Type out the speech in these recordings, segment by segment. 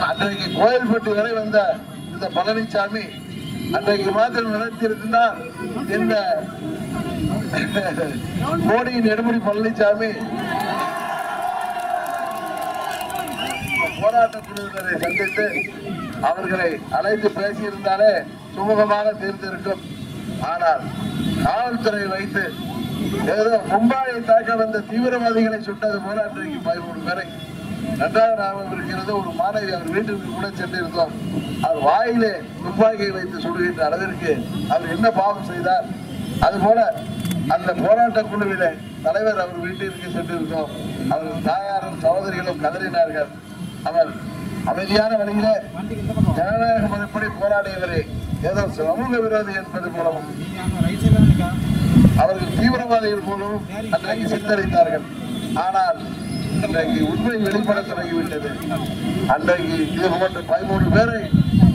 அன்றைக்கு கோயில்பட்டு வரை வந்த இந்த பழனிசாமி அன்றைக்கு மாத்திரம் நினைத்திருந்தால் இந்த மோடியின் எடுபடி பழனிசாமி போராட்ட குழுவினரை சந்தித்து அவர்களை அழைத்து பேசியிருந்தாலே சுமூகமாக தீர்ந்திருக்கும். ஆனால் காவல்துறை வைத்து ஏதோ மும்பாயை தாக்க வந்த தீவிரவாதிகளை சுட்டது போல அன்றைக்கு பதிமூணு பேரை. நன்றாக ஞாபகம் இருக்கிறது ஒரு மாணவி அவர் வீட்டிற்கு கூட சென்றிருந்தோம். அவர் வாயிலே துப்பாக்கியை வைத்து சுடுகின்ற அளவிற்கு அவர் என்ன பாவம் செய்தார்? அதுபோல அந்த போராட்ட குழுவில தலைவர் அவர் வீட்டிற்கு சென்றிருந்தோம். அவர் தாயாரும் சகோதரிகளும் கதறினார்கள். அவர் அமைதியான வழியில ஜனநாயக முறைப்படி போராடியவரே. ஏதோ சமூக விரோதி என்பது மூலமும் அவர்கள் தீவிரவாதிகள் போலும் அன்றைக்கு சித்தரித்தார்கள். ஆனால் இன்றைக்கு உண்மை வெளிப்பட தொடங்கிவிட்டது. அன்றைக்கு இது போன்ற பதிமூணு பேரை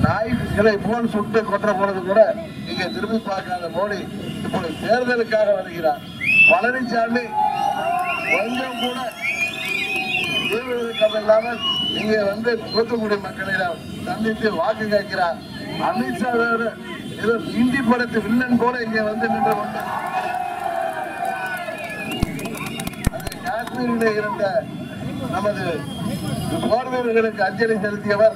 நாய்களை போல் சுட்டு கொன்ற போனது கூட இங்கே திரும்பி பார்க்காத மோடி இப்பொழுது தேர்தலுக்காக வருகிறார். பழனிசாமி கொஞ்சம் கூட தீவிரம் இல்லாமல் நீங்க வந்து தூத்துக்குடி மக்களிடம் சந்தித்து வாக்கு கேட்கிறார். அமித்ஷா ஏதோ இந்தி படத்து வில்லன் கூட இங்க வந்து நின்று கொண்டார். காஷ்மீரிலே இருந்த நமது போர்வீரர்களுக்கு அஞ்சலி செலுத்தியவர்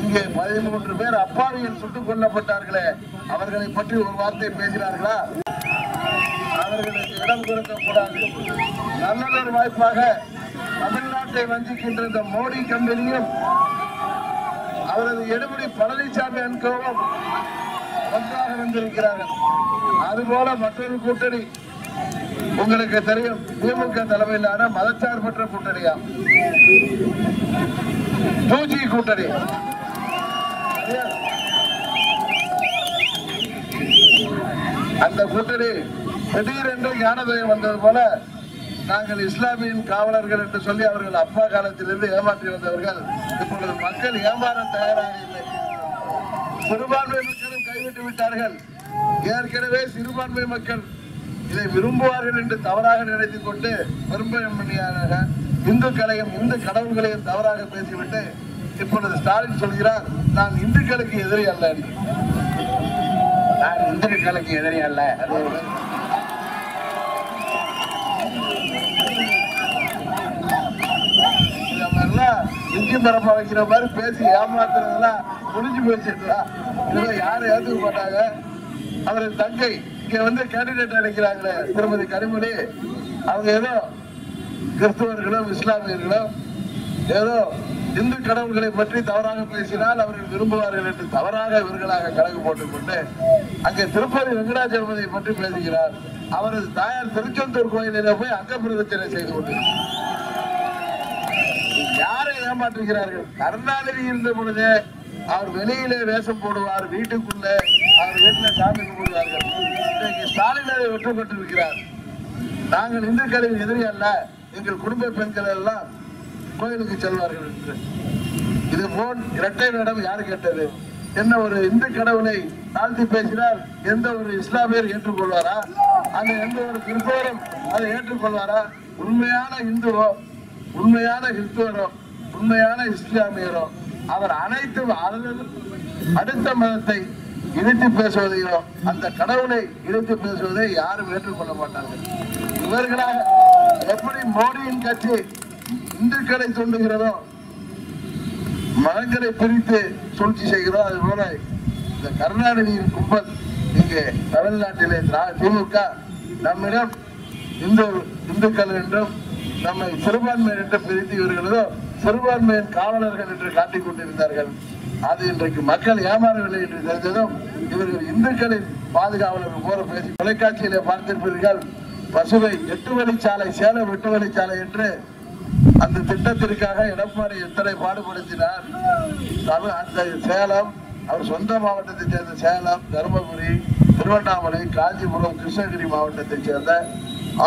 இங்கே பதிமூன்று பேர் அப்பாவியில் சுட்டுக் கொல்லப்பட்டார்களே. அவர்களை பற்றி ஒரு வார்த்தை பேசினார்களா? அவர்களுக்கு இடம் கொடுக்கக்கூடாது. நல்லதொரு வாய்ப்பாக தமிழ்நாட்டை வஞ்சிக்கின்ற இந்த மோடி கம்பெனியும் அவரது எடுபடி பழனிசாமி அன்கோவும் ஒன்றாக வந்திருக்கிறார்கள் அதுபோல மற்றொரு கூட்டணி உங்களுக்கு தெரியும் திமுக தலைமையிலான மதச்சார்பற்ற கூட்டணியா? பூஜி கூட்டணி. அந்த கூட்டணி திடீரென்று ஞானதயம் வந்தது போல நாங்கள் இஸ்லாமியின் காவலர்கள் என்று சொல்லி அவர்கள் அப்பா காலத்திலிருந்து ஏமாற்றி வந்தவர்கள் இப்பொழுது மக்கள் ஏமாற தயாராக இல்லை. சிறுபான்மை மக்களும் கைவிட்டு விட்டார்கள். ஏற்கனவே சிறுபான்மை மக்கள் இதை விரும்புவார்கள் என்று தவறாக நினைத்துக் கொண்டு பெரும்பான்மையாக இந்துக்களையும் இந்து கடவுள்களையும் தவறாக பேசிவிட்டு இப்பொழுது ஸ்டாலின் சொல்கிறார் நான் இந்துக்களுக்கு எதிரி அல்ல நான் இந்துக்களுக்கு எதிரி அல்ல. அது ஒரு இந்த மாதிரிலாம் இஞ்சி மரப்பா வைக்கிற மாதிரி பேசி ஏமாத்துறதுலாம் முடிஞ்சு போச்சுங்களா இதெல்லாம் யாரும் ஏற்றுக்க மாட்டாங்க? அவரது தங்கை இங்க வந்து கேண்டிடேட் அழைக்கிறாங்களே திருமதி கனிமொழி. அவங்க ஏதோ கிறிஸ்தவர்களும் இஸ்லாமியர்களும் ஏதோ இந்து கடவுள்களை பற்றி தவறாக பேசினால் அவர்கள் விரும்புவார்கள் என்று தவறாக இவர்களாக கணக்கு போட்டுக்கொண்டு அங்கே திருப்பதி வெங்கடாச்சலபதியை பற்றி பேசுகிறார். அவரது தாயார் திருச்செந்தூர் கோயிலில் போய் அங்க பிரதட்சணை செய்து கொண்டிருக்கிறார். யாரை ஏமாற்றுகிறார்கள்? கருணாநிதி இருந்த பொழுது அவர் வெளியிலே வேஷம் போடுவார் வீட்டுக்குள்ள அவர் வீட்டில் சாமி கும்பிடுவார்கள். இன்றைக்கு ஸ்டாலின் அதை வெற்றப்பட்டிருக்கிறார் நாங்கள் இந்துக்களின் எதிரி அல்ல எங்கள் குடும்ப பெண்கள் எல்லாம் கோயிலுக்கு செல்வார்கள் என்று. இது போன் இரட்டை வேடம் யார் கேட்டது? என்ன ஒரு இந்து கடவுளை தாழ்த்தி பேசினால் எந்த ஒரு இஸ்லாமியர் ஏற்றுக்கொள்வாரா? அந்த எந்த ஒரு கிறிஸ்தவரும் அதை ஏற்றுக்கொள்வாரா? உண்மையான இந்துவோ உண்மையான கிறிஸ்துவரோ உண்மையான இஸ்லாமியரோ அவர் அனைத்து அடுத்த மதத்தை இழுத்து பேசுவதையோ அந்த கடவுளை இழுத்து பேசுவதை யாரும் ஏற்றுக்கொள்ள மாட்டார்கள். இவர்களாக எப்படி மோடியின் கட்சி இந்துக்களை சொல்லுகிறதோ மதங்களை பிரித்து சூழ்ச்சி செய்கிறோம் அது போல இந்த கருணாநிதியின் கும்பல் இங்கே தமிழ்நாட்டிலே திமுக நம்மிடம் இந்து இந்துக்கள் என்றும் நம்மை சிறுபான்மை என்று பிரித்து இவர்களதோ சிறுபான்மையின் காவலர்கள் என்று காட்டிக் கொண்டிருந்தார்கள். அது இன்றைக்கு மக்கள் ஏமாறவில்லை என்று தெரிந்ததும் இவர்கள் இந்துக்களின் பாதுகாவலர்கள் போல பேசி தொலைக்காட்சியிலே பார்த்திருப்பீர்கள் பசுவை எட்டு வழிச்சாலை சேலம் எட்டு வழிச்சாலை என்று அந்த திட்டத்திற்காக எடப்பாடி எத்தனை பாடுபடுத்தினார். தமிழ் அந்த சேலம் அவர் சொந்த மாவட்டத்தைச் சேர்ந்த சேலம் தருமபுரி திருவண்ணாமலை காஞ்சிபுரம் கிருஷ்ணகிரி மாவட்டத்தைச் சேர்ந்த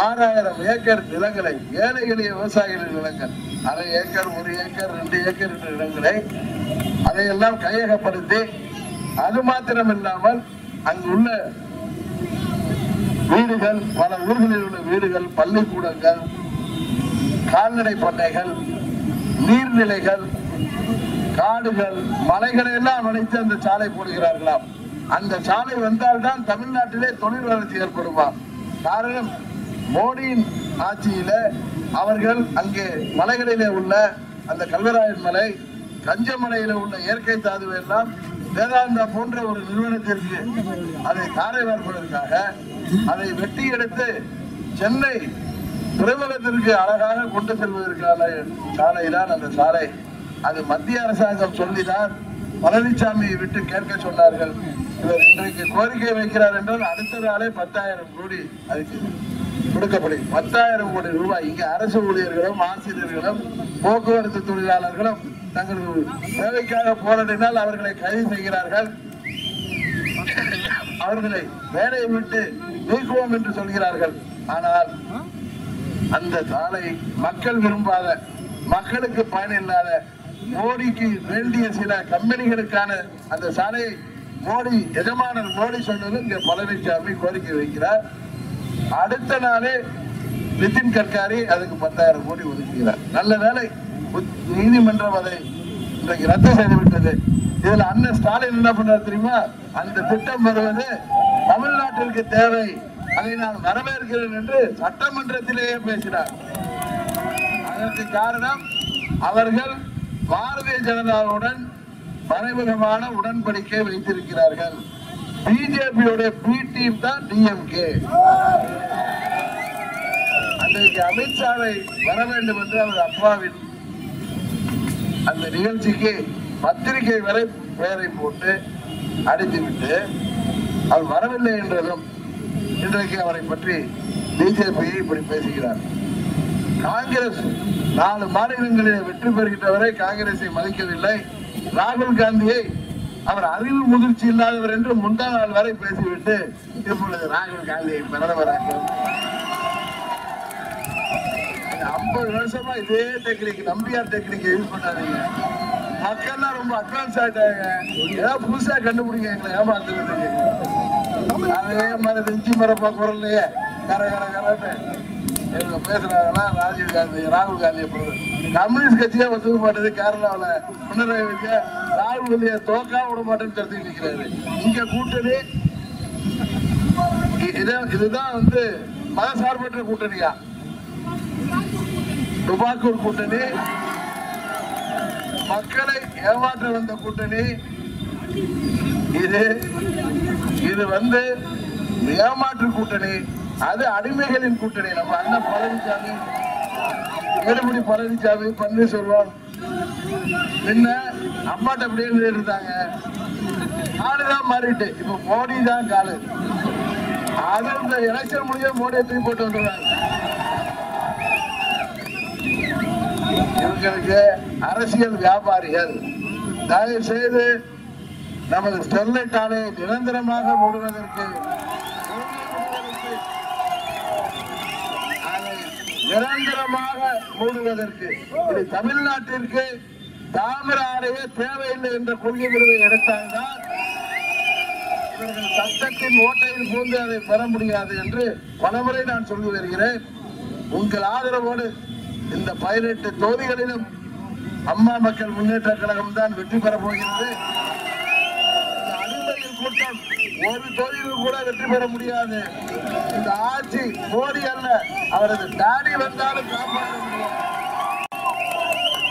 ஆறாயிரம் ஏக்கர் நிலங்களை ஏழை எளிய விவசாயிகளின் நிலங்கள் அரை ஏக்கர் ஒரு ஏக்கர் ரெண்டு ஏக்கர் என்ற நிலங்களை அதையெல்லாம் கையகப்படுத்தி அது மாத்திரம் இல்லாமல் அங்குள்ள வீடுகள் பல ஊர்களில் உள்ள வீடுகள் பள்ளிக்கூடங்கள் கால்நடை பண்ணைகள் நீர்நிலைகள் காடுகள் மலைகளை எல்லாம் அணைத்து அந்த சாலை போடுகிறார்களாம். அந்த சாலை வந்தால்தான் தமிழ்நாட்டிலே தொழில் வளர்ச்சி ஏற்படுமா? காரணம் மோடியின் ஆட்சியில அவர்கள் அங்கே மலைகளிலே உள்ள அந்த கல்வராயன் மலை கஞ்சமலையில உள்ள இயற்கை தாதுவை எல்லாம் வேதாந்தா போன்ற ஒரு நிறுவனத்திற்கு அதை காரை பார்ப்பதற்காக அதை வெட்டி எடுத்து சென்னை பிரபலத்திற்கு அழகாக கொண்டு செல்வதற்கான சாலைதான் அந்த சாலை. அது மத்திய அரசாங்கம் சொல்லிதான் பழனிசாமியை விட்டு கேட்க சொன்னார்கள். இவர் இன்றைக்கு கோரிக்கை வைக்கிறார் என்றால் அடுத்த நாளே பத்தாயிரம் கோடி அதுக்கு கொடுக்கப்படும். பத்தாயிரம் கோடி ரூபாய் இங்கு அரசு ஊழியர்களும் ஆசிரியர்களும் போக்குவரத்து தொழிலாளர்களும் தங்கள் வேலைக்காக போராடினால் அவர்களை கைது செய்கிறார்கள். அவர்களை வேலையை விட்டு நீக்குவோம் என்று சொல்கிறார்கள். ஆனால் அந்த சாலை மக்கள் விரும்பாத மக்களுக்கு பயன் இல்லாத மோடிக்கு வேண்டிய சில கம்பெனிகளுக்கான அந்த சாலையை மோடி எஜமானர் மோடி சொன்னது இங்கே பழனிசாமி கோரிக்கை வைக்கிறார். அடுத்த நாளே நிதின் கட்காரி அதுக்கு பத்தாயிரம் கோடி ஒதுக்குகிறார். நல்ல வேலை நீதிமன்றம் அதை இன்றைக்கு ரத்து செய்துவிட்டது. இதுல அண்ணன் ஸ்டாலின் என்ன பண்றாரு தெரியுமா? அந்த திட்டம் வருவது தமிழ்நாட்டிற்கு தேவை. அதை நான் வரவேற்கிறேன் என்று சட்டமன்றத்திலேயே பேசினார். அதற்கு காரணம் அவர்கள் பாரதிய ஜனதாவுடன் மறைமுகமான உடன்படிக்கை வைத்திருக்கிறார்கள். பிஜேபியோட பி டீம் தான் டிஎம்கே அன்றைக்கு அமித்ஷாவை வர வேண்டும் என்று அவர் அப்பாவின் அந்த நிகழ்ச்சிக்கு பத்திரிகை வரை பெயரை போட்டு அடித்துவிட்டு அவர் வரவில்லை என்றதும் இன்றைக்கு அவரை பற்றி பிஜேபி இப்படி பேசுகிறார். காங்கிரஸ் நாலு மாநிலங்களில் வெற்றி பெறுகின்றவரை காங்கிரஸை மதிக்கவில்லை. ராகுல் காந்தியை அவர் அறிவு முதிர்ச்சி இல்லாதவர் என்று முந்தா நாள் வரை பேசிவிட்டு இப்பொழுது ராகுல் காந்தியை பிரதமராக ஐம்பது வருஷமா இதே டெக்னிக் நம்பியார் டெக்னிக் யூஸ் பண்ணாதீங்க. மக்கள்லாம் ரொம்ப அட்வான்ஸ் ஆயிட்டாங்க. ஏதாவது புதுசா கண்டுபிடிங்க எங்களை ஏமாத்துறதுக்கு. அதே மாதிரி நெஞ்சி மரப்பா குரல்லையே கர கர கரன்னு. இவங்க பேசுறாங்கன்னா ராஜீவ் காந்தி ராகுல் காந்தியை போடுறது கம்யூனிஸ்ட் கட்சியே ஒத்துக்க மாட்டேது கேரளாவில். பினராயி விஜயன் ராகுல் காந்தியை தோக்கா விட மாட்டேன்னு தெரிஞ்சு நிற்கிறாரு இங்க கூட்டணி இதான் இதுதான் வந்து மதசார்பற்ற கூட்டணியா? துபாக்கூர் கூட்டணி மக்களை ஏமாற்ற வந்த கூட்டணி. இது இது வந்து ஏமாற்று கூட்டணி. அது அடிமைகளின் கூட்டணி. நம்ம அண்ணன் பழனிசாமி எடப்பாடி பழனிசாமி பன்னீர்செல்வம். என்ன அம்மாட்ட அப்படியே இருந்தாங்க ஆளுதான் மாறிட்டு. இப்ப மோடி தான் காலு. அது இந்த எலெக்ஷன் முடிஞ்ச மோடியை தூக்கி போட்டு வந்துடுறாங்க இவங்களுக்கு அரசியல் வியாபாரிகள். தயவு செய்து நமது ஸ்டெர்லைட் ஆலையை நிரந்தரமாக மூடுவதற்கு அதை நிரந்தரமாக மூடுவதற்கு. இது தமிழ்நாட்டிற்கு தாமிர ஆலையே தேவையில்லை என்ற கொள்கை முடிவை எடுத்தால்தான் இவர்கள் சட்டத்தின் ஓட்டையில் பூந்து அதை பெற முடியாது என்று பலமுறை நான் சொல்லி வருகிறேன். உங்கள் ஆதரவோடு இந்த பதினெட்டு தொகுதிகளிலும் அம்மா மக்கள் முன்னேற்ற கழகம் தான் வெற்றி பெறப் போகிறது. கூட்டம். ஒரு தொகுதியில் கூட வெற்றி பெற முடியாது. இந்த ஆட்சி மோடி அல்ல அவரது டாடி வந்தாலும் காப்பாற்ற முடியும்.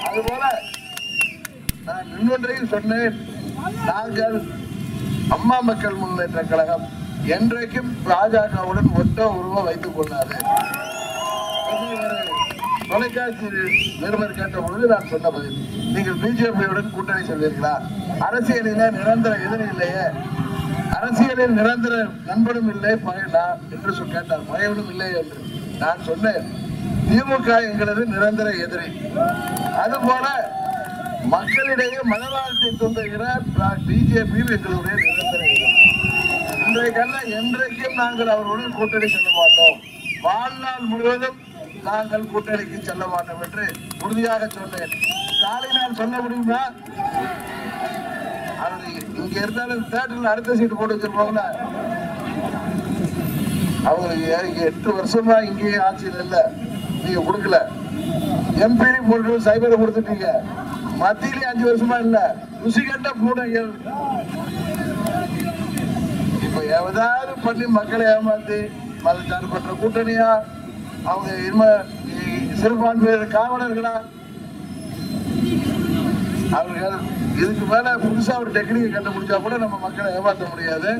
அதுபோல நான் இன்னொன்றையும் சொன்னேன். நாங்கள் அம்மா மக்கள் முன்னேற்ற கழகம் என்றைக்கும் பாஜகவுடன் ஒட்ட உருவம் வைத்துக் கொள்ளாது. தொலைக்காட்சி நிருபர் கேட்ட பொழுது நான் சொன்ன பதில் நீங்கள் பிஜேபியுடன் கூட்டணி செல்வீர்களா? அரசியலில நிரந்தர எதிரி இல்லையே. அரசியலில் நிரந்தர நண்பனும் இல்லை பகைனா என்று சொல் கேட்டார். பகைவனும் இல்லை என்று நான் சொன்னேன். திமுக எங்களது நிரந்தர எதிரி. அதுபோல மக்களிடையே மனவாழ்த்தை தூண்டுகிற பிஜேபி எங்களுடைய நிரந்தர எதிரி. இன்றைக்கல்ல என்றைக்கும் நாங்கள் அவர்களுடன் கூட்டணி செல்ல மாட்டோம். வாழ்நாள் முழுவதும் நாங்கள் கூட்டணிக்கு செல்ல மாட்டோம் என்று உறுதியாக சொன்னேன். காலை நான் சொல்ல முடியுமா? அது இங்க இருந்தாலும் தேட்டர்ல அடுத்த சீட்டு போட்டு வச்சிருப்பாங்கள? அவங்க எட்டு வருஷமா இங்கேயே ஆட்சியில் இல்ல. நீங்க கொடுக்கல. எம்பி போட்டு சைபரை கொடுத்துட்டீங்க. மத்தியிலே அஞ்சு வருஷமா இல்ல. ருசிகண்ட பூனைகள் இப்ப ஏதாவது பண்ணி மக்களை ஏமாத்தி மதச்சார்பற்ற கூட்டணியா? அவங்க இன்ம சிறுபான்மையினர் காவலர்களா? அவர்கள் இதுக்கு மேல புதுசா ஒரு டெக்னிக் கண்டுபிடிச்சா கூட நம்ம மக்களை ஏமாற்ற முடியாது.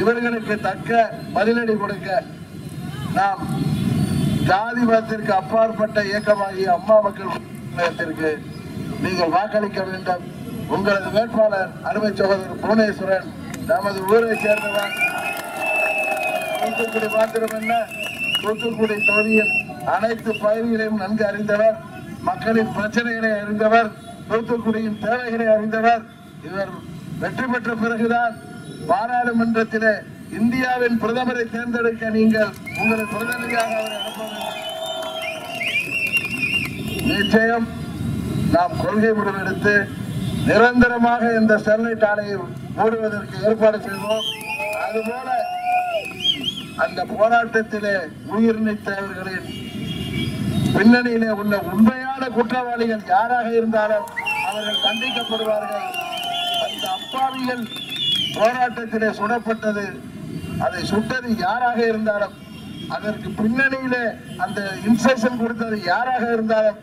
இவர்களுக்கு தக்க பதிலடி கொடுக்க நாம் ஜாதி மதத்திற்கு அப்பாற்பட்ட இயக்கமாகிய அம்மா மக்கள் நிலையத்திற்கு நீங்கள் வாக்களிக்க வேண்டும். உங்களது வேட்பாளர் அருமை சகோதரர் புவனேஸ்வரன் நமது ஊரை சேர்ந்தவர். மாத்திரம் என்ன? தூத்துக்குடி தொகுதியில் அனைத்து பகுதிகளையும் நன்கு அறிந்தவர் மக்களின் பிரச்சனைகளை அறிந்தவர் தூத்துக்குடியின் தேவைகளை அறிந்தவர். இவர் வெற்றி பெற்ற பிறகுதான் பாராளுமன்றத்திலே இந்தியாவின் பிரதமரை தேர்ந்தெடுக்க நீங்கள் உங்களை பிரதிநிதியாக அவரை நிச்சயம் நாம் கொள்கை முடிவெடுத்து நிரந்தரமாக இந்த ஸ்டெர்லைட் ஆலையை மூடுவதற்கு ஏற்பாடு செய்வோம். அதுபோல அந்த போராட்டத்திலே உயிர் நீத்தவர்களின் பின்னணியிலே உள்ள உண்மையான குற்றவாளிகள் யாராக இருந்தாலும் அவர்கள் தண்டிக்கப்படுவார்கள். அந்த அப்பாவிகள் போராட்டத்திலே சுடப்பட்டது அதை சுட்டது யாராக இருந்தாலும் அதற்கு பின்னணியிலே அந்த இன்ஸ்ட்ரக்ஷன் கொடுத்தது யாராக இருந்தாலும்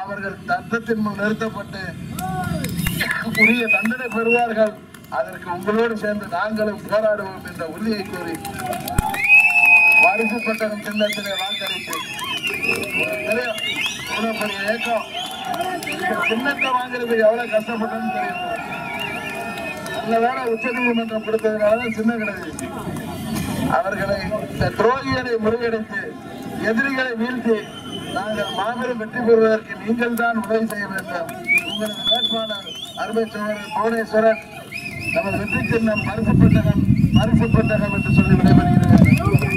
அவர்கள் தத்தத்தின் முன் நிறுத்தப்பட்டு உரிய தண்டனை பெறுவார்கள். அதற்கு உங்களோடு சேர்ந்து நாங்களும் போராடுவோம் என்ற உறுதியை கூறி வாரிசுப்பட்டவன் சின்னத்திலே வாக்களித்து ஒரு பெரிய இயக்கம் சின்னத்தை வாங்குறது எவ்வளவு கஷ்டப்பட்டதுன்னு தெரியும் அந்த வேலை உச்ச நீதிமன்றம் கொடுத்ததுனால சின்ன கிடையாது அவர்களை இந்த துரோகிகளை முறியடித்து எதிரிகளை வீழ்த்தி நாங்கள் மாபெரும் வெற்றி பெறுவதற்கு நீங்கள் தான் உதவி செய்ய வேண்டும் உங்களது வேட்பாளர் அருமை சோழர் புவனேஸ்வரன் நமது வெற்றி சின்னம் பரிசு பெட்டகம் பரிசு பெட்டகம் என்று சொல்லி விடைபெறுகிறேன்